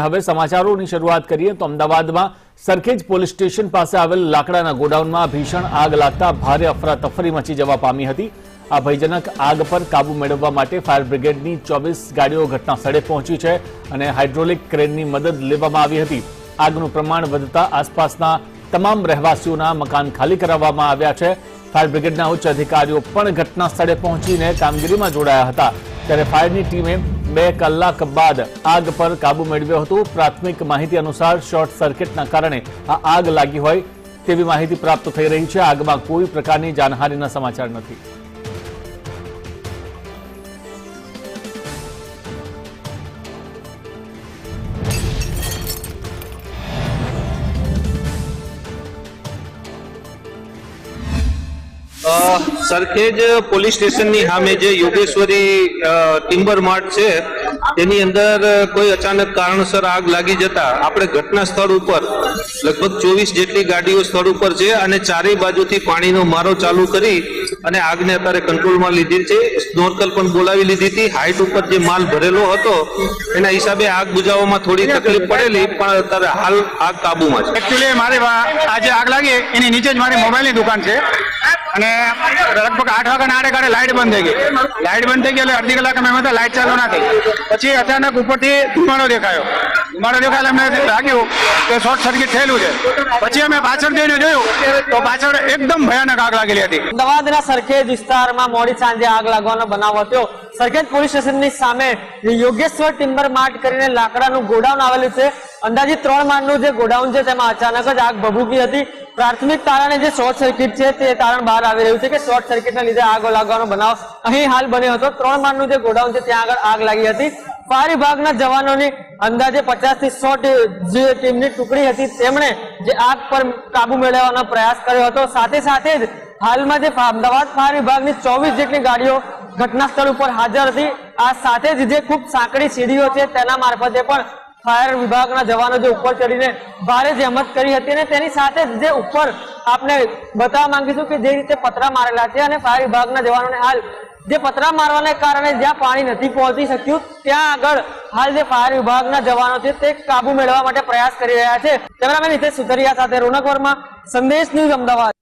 હવે સમાચારોની શરૂઆત કરીએ તો અમદાવાદમાં સરખેજ પોલીસ સ્ટેશન પાસે આવેલ લાકડાના ગોડાઉનમાં ભીષણ આગ લાગતા ભારે અફરાતફરી મચી જવા પામી હતી. આ ભયજનક આગ પર કાબુ મેળવવા માટે ફાયર બ્રિગેડની ચોવીસ ગાડીઓ ઘટના સ્થળે પહોંચી છે અને હાઇડ્રોલિક ક્રેનની મદદ લેવામાં આવી હતી. આગનું પ્રમાણ વધતા આસપાસના તમામ રહેવાસીઓના મકાન ખાલી કરાવવામાં આવ્યા છે. ફાયર બ્રિગેડના ઉચ્ચ અધિકારીઓ પણ ઘટના સ્થળે પહોંચીને કામગીરીમાં જોડાયા હતા. ત્યારે ફાયરની ટીમે બે કલાક બાદ આગ પર કાબુ મેળવ્યો હતો. પ્રાથમિક માહિતી અનુસાર શોર્ટ સર્કિટના કારણે આ આગ લાગી હોય તેવી માહિતી પ્રાપ્ત થઈ રહી છે. આગમાં કોઈ પ્રકારની જાનહાનિના સમાચાર નથી. સરખેજ પોલીસ સ્ટેશનની સામે જે યોગેશ્વરી ટિમ્બર માર્ટ છે તેની અંદર કોઈ અચાનક કારણસર આગ લાગી જતા આપણે ઘટના સ્થળ ઉપર લગભગ ચોવીસ જેટલી ગાડીઓ સ્થળ ઉપર છે અને ચારેય બાજુથી પાણીનો મારો ચાલુ કરી અને આગને અત્યારે કંટ્રોલમાં લીધી છે. સ્નોર્કલ પણ બોલાવી લીધી હતી. હાઇટ ઉપર જે માલ ભરેલો હતો એના હિસાબે આગ બુજાવવામાં થોડી તકલીફ પડેલી પણ અત્યારે હાલ આગ કાબુમાં છે. એકચ્યુઅલી મારે આજે આગ લાગી એની નીચે જ મારી મોબાઈલની દુકાન છે. અને લગભગ આઠ વાગ્યાના આડે કાઢે લાઇટ બંધ થઈ ગઈ. લાઇટ બંધ થઈ ગઈ એટલે અડધી કલાક અમે એમાં લાઇટ ચાલુ ના થઈ. પછી અચાનક ઉપરથી ધુમાડો દેખાયો. દેખાય એટલે અમને લાગ્યું કે શોર્ટ સર્કિટ થયેલું છે. પછી અમે પાછળ જઈને જોયું તો પાછળ એકદમ ભયાનક આગ લાગેલી હતી. અમદાવાદના સરખેજ વિસ્તારમાં મોડી સાંજે આગ લાગવાનો બનાવ હતો. સરખેજ પોલીસ સ્ટેશનની સામે યોગેશ્વર ટિમ્બર માર્ટ કરીને લાકડાનું ગોડાઉન આવેલું છે. અંદાજે ત્રણ માળનું જે ગોડાઉન છે, તેમાં અચાનક જ આગ ભભૂકી હતી. પ્રાથમિક તારણે જે શોર્ટ સર્કિટ છે, તે તારણ બહાર આવી રહ્યું છે કે શોર્ટ સર્કિટના લીધે આગ લાગવાનો બનાવ અહીં હાલ બન્યો હતો. ત્રણ માળનું જે ગોડાઉન છે, ત્યાં આગળ આગ લાગી હતી. ફાયર ભાગના જવાનોની અંદાજે પચાસથી સો ટીમની ટુકડી હતી, તેમણે જે આગ પર કાબુ મેળવવાનો પ્રયાસ કર્યો હતો. સાથે સાથે જ હાલમાં જે અમદાવાદ ફાયર વિભાગની ચોવીસ જેટલી ગાડીઓ ઘટના સ્થળ ઉપર હાજર હતી. આ સાથે જ જે ખૂબ સાંકડી સીડીઓ છે, તેના મારફતે પણ ફાયર વિભાગના જવાનો જે ઉપર ચડીને ભારે જહેમત કરી હતી અને તેની સાથે જ જે ઉપર આપણે બતાવવા માંગીશું કે જે રીતે પતરા મારેલા છે અને ફાયર વિભાગના જવાનોને હાલ જે પતરા મારવાને કારણે જ્યાં પાણી નથી પહોંચી શક્યું, ત્યાં આગળ હાલ જે ફાયર વિભાગના જવાનો છે તે કાબુ મેળવવા માટે પ્રયાસ કરી રહ્યા છે. કેમેરામેન હિતેશ સુતરિયા સાથે રોનક વર્મા, સંદેશ ન્યૂઝ અમદાવાદ.